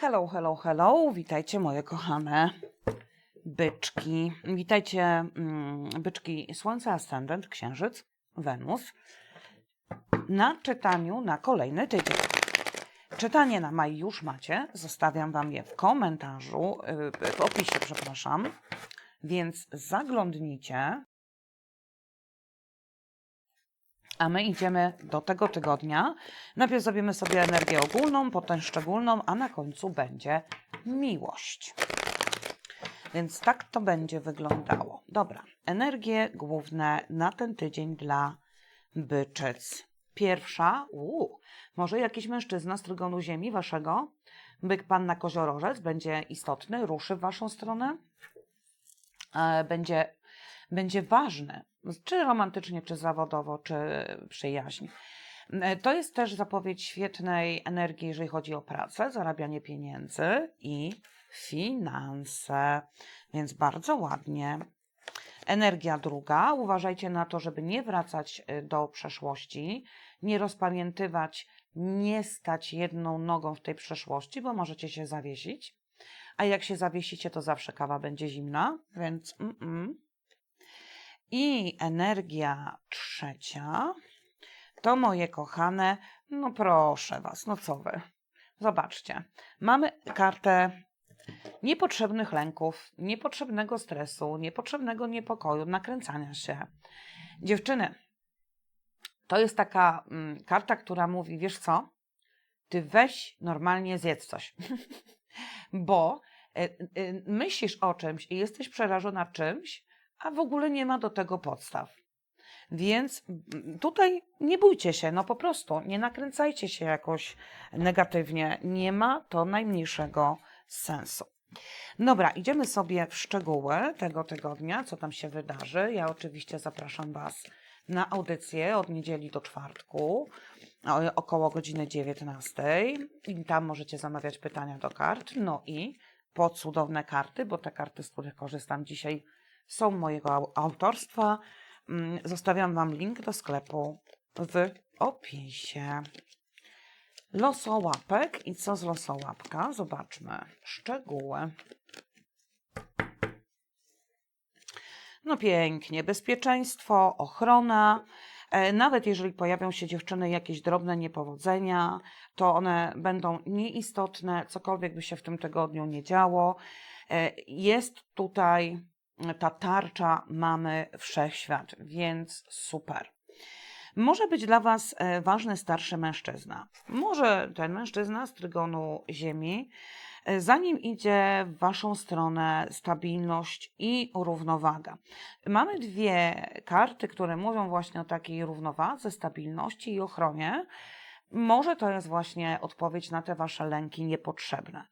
Hello, hello, hello. Witajcie moje kochane byczki. Witajcie mm, byczki Słońce, Ascendent, Księżyc, Wenus na czytaniu na kolejny tydzień. Czytanie na maj już macie. Zostawiam Wam je w komentarzu, yy, w opisie, przepraszam. Więc zaglądnijcie. A my idziemy do tego tygodnia. Najpierw zrobimy sobie energię ogólną, potem szczególną, a na końcu będzie miłość. Więc tak to będzie wyglądało. Dobra, energie główne na ten tydzień dla byczyc. Pierwsza, uu, może jakiś mężczyzna z trygonu ziemi waszego, byk panna koziorożec będzie istotny, ruszy w waszą stronę, e, będzie, będzie ważny, czy romantycznie, czy zawodowo, czy przyjaźń. E, To jest też zapowiedź świetnej energii, jeżeli chodzi o pracę, zarabianie pieniędzy i finanse, więc bardzo ładnie. Energia druga, uważajcie na to, żeby nie wracać y, do przeszłości, nie rozpamiętywać, nie stać jedną nogą w tej przeszłości, bo możecie się zawiesić. A jak się zawiesicie, to zawsze kawa będzie zimna, więc mm-mm. I energia trzecia, to moje kochane, no proszę Was, no co Wy. Zobaczcie, mamy kartę niepotrzebnych lęków, niepotrzebnego stresu, niepotrzebnego niepokoju, nakręcania się. Dziewczyny, to jest taka mm, karta, która mówi, wiesz co, ty weź normalnie zjedz coś, bo y, y, myślisz o czymś i jesteś przerażona czymś, a w ogóle nie ma do tego podstaw. Więc mm, tutaj nie bójcie się, no po prostu nie nakręcajcie się jakoś negatywnie. Nie ma to najmniejszego sensu. Dobra, idziemy sobie w szczegóły tego tygodnia, co tam się wydarzy. Ja oczywiście zapraszam Was na audycję od niedzieli do czwartku około godziny 19. I tam możecie zamawiać pytania do kart. No i po cudowne karty, bo te karty, z których korzystam dzisiaj, są mojego au- autorstwa. Mm, Zostawiam Wam link do sklepu w opisie. Losołapek i co z losołapka? Zobaczmy szczegóły. No pięknie, bezpieczeństwo, ochrona. E, Nawet jeżeli pojawią się dziewczyny jakieś drobne niepowodzenia, to one będą nieistotne, cokolwiek by się w tym tygodniu nie działo. E, Jest tutaj ta tarcza mamy wszechświat, więc super. Może być dla Was e, ważny starszy mężczyzna. Może ten mężczyzna z trygonu Ziemi, e, zanim idzie w Waszą stronę stabilność i równowaga. Mamy dwie karty, które mówią właśnie o takiej równowadze, stabilności i ochronie. Może to jest właśnie odpowiedź na te Wasze lęki niepotrzebne.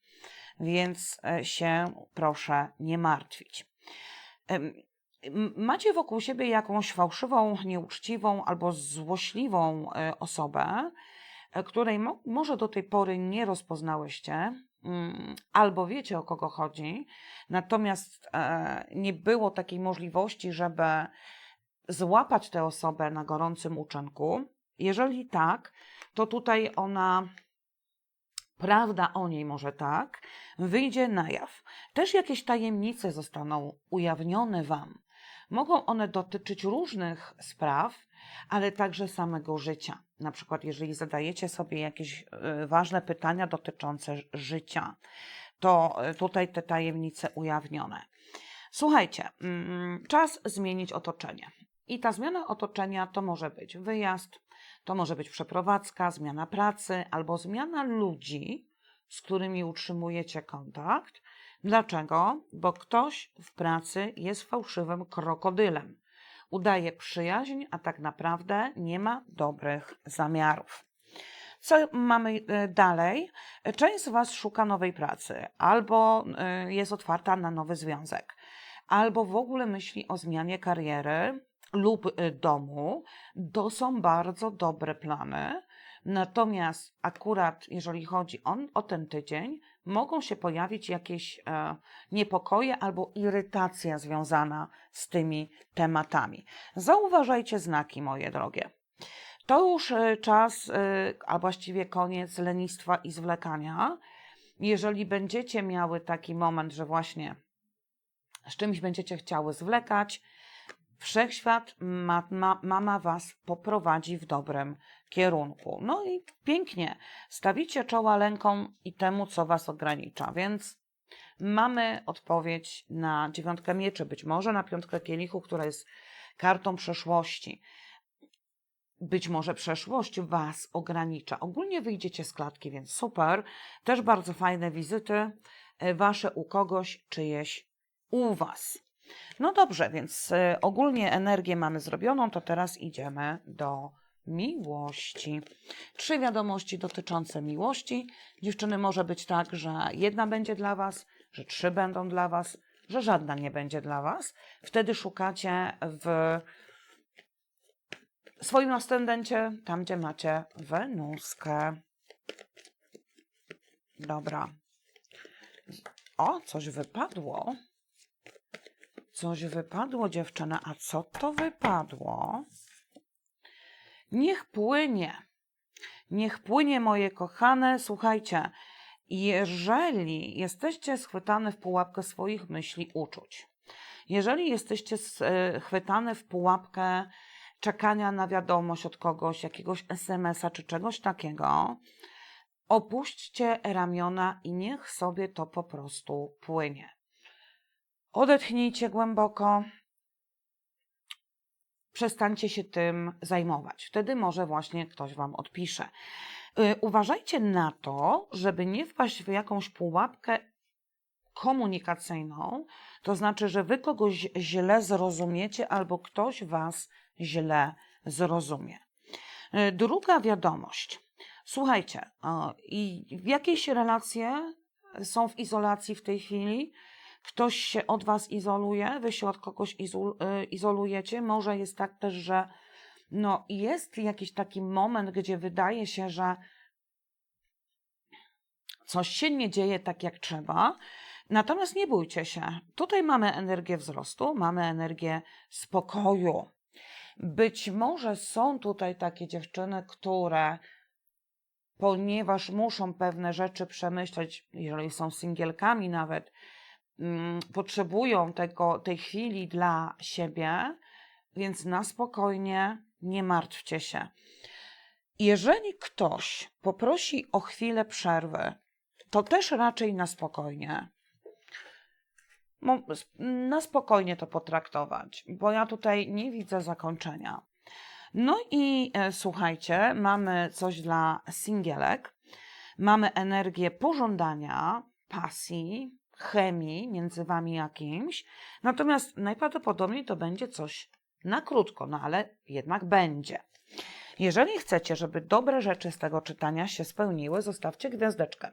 Więc e, się proszę nie martwić. Macie wokół siebie jakąś fałszywą, nieuczciwą albo złośliwą e, osobę, e, której mo- może do tej pory nie rozpoznałyście, mm, albo wiecie o kogo chodzi, natomiast e, nie było takiej możliwości, żeby złapać tę osobę na gorącym uczynku. Jeżeli tak, to tutaj ona, prawda o niej może tak, wyjdzie na jaw. Też jakieś tajemnice zostaną ujawnione Wam. Mogą one dotyczyć różnych spraw, ale także samego życia. Na przykład, jeżeli zadajecie sobie jakieś e, ważne pytania dotyczące życia, to e, tutaj te tajemnice ujawnione. Słuchajcie, mm, czas zmienić otoczenie. I ta zmiana otoczenia to może być wyjazd, to może być przeprowadzka, zmiana pracy albo zmiana ludzi, z którymi utrzymujecie kontakt. Dlaczego? Bo ktoś w pracy jest fałszywym krokodylem. Udaje przyjaźń, a tak naprawdę nie ma dobrych zamiarów. Co mamy e, dalej? Część z Was szuka nowej pracy, albo e, jest otwarta na nowy związek, albo w ogóle myśli o zmianie kariery lub e, domu. To są bardzo dobre plany. Natomiast akurat jeżeli chodzi o, o ten tydzień, mogą się pojawić jakieś e, niepokoje albo irytacja związana z tymi tematami. Zauważajcie znaki, moje drogie. To już e, czas, e, a właściwie koniec lenistwa i zwlekania. Jeżeli będziecie miały taki moment, że właśnie z czymś będziecie chciały zwlekać, wszechświat, ma, ma, mama Was poprowadzi w dobrym kierunku. No i pięknie, stawicie czoła lękom i temu, co Was ogranicza, więc mamy odpowiedź na dziewiątkę mieczy, być może na piątkę kielichu, która jest kartą przeszłości. Być może przeszłość Was ogranicza. Ogólnie wyjdziecie z klatki, więc super. Też bardzo fajne wizyty, e, Wasze u kogoś, czyjeś u Was. No dobrze, więc e, ogólnie energię mamy zrobioną, to teraz idziemy do miłości. Trzy wiadomości dotyczące miłości. Dziewczyny, może być tak, że jedna będzie dla Was, że trzy będą dla Was, że żadna nie będzie dla Was. Wtedy szukacie w swoim ascendencie, tam gdzie macie Wenuskę. Dobra. O, coś wypadło. Coś wypadło, dziewczyna. A co to wypadło? Niech płynie. Niech płynie, moje kochane. Słuchajcie, jeżeli jesteście schwytane w pułapkę swoich myśli, uczuć, jeżeli jesteście schwytane w pułapkę czekania na wiadomość od kogoś, jakiegoś SMS-a czy czegoś takiego, opuśćcie ramiona i niech sobie to po prostu płynie. Odetchnijcie głęboko. Przestańcie się tym zajmować. Wtedy może właśnie ktoś Wam odpisze. Y, Uważajcie na to, żeby nie wpaść w jakąś pułapkę komunikacyjną, to znaczy, że Wy kogoś źle zrozumiecie albo ktoś Was źle zrozumie. Y, Druga wiadomość. Słuchajcie, jakiejś relacje są w izolacji w tej chwili, ktoś się od was izoluje, wy się od kogoś y, izolujecie. Może jest tak też, że no, jest jakiś taki moment, gdzie wydaje się, że coś się nie dzieje tak, jak trzeba. Natomiast nie bójcie się. Tutaj mamy energię wzrostu, mamy energię spokoju. Być może są tutaj takie dziewczyny, które ponieważ muszą pewne rzeczy przemyśleć, jeżeli są singielkami nawet, potrzebują tego, tej chwili dla siebie, więc na spokojnie nie martwcie się. Jeżeli ktoś poprosi o chwilę przerwy, to też raczej na spokojnie. Na spokojnie to potraktować, bo ja tutaj nie widzę zakończenia. No i e, słuchajcie, mamy coś dla singielek. Mamy energię pożądania, pasji, chemii między wami jakimś. Natomiast najprawdopodobniej to będzie coś na krótko, no ale jednak będzie. Jeżeli chcecie, żeby dobre rzeczy z tego czytania się spełniły, zostawcie gwiazdeczkę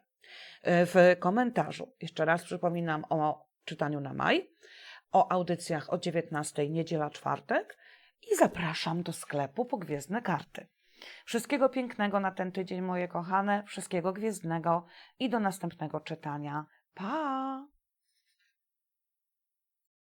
e, w komentarzu. Jeszcze raz przypominam o czytaniu na maj, o audycjach o 19 niedziela, czwartek i zapraszam do sklepu po gwiezdne karty. Wszystkiego pięknego na ten tydzień, moje kochane, wszystkiego gwiezdnego i do następnego czytania. 怕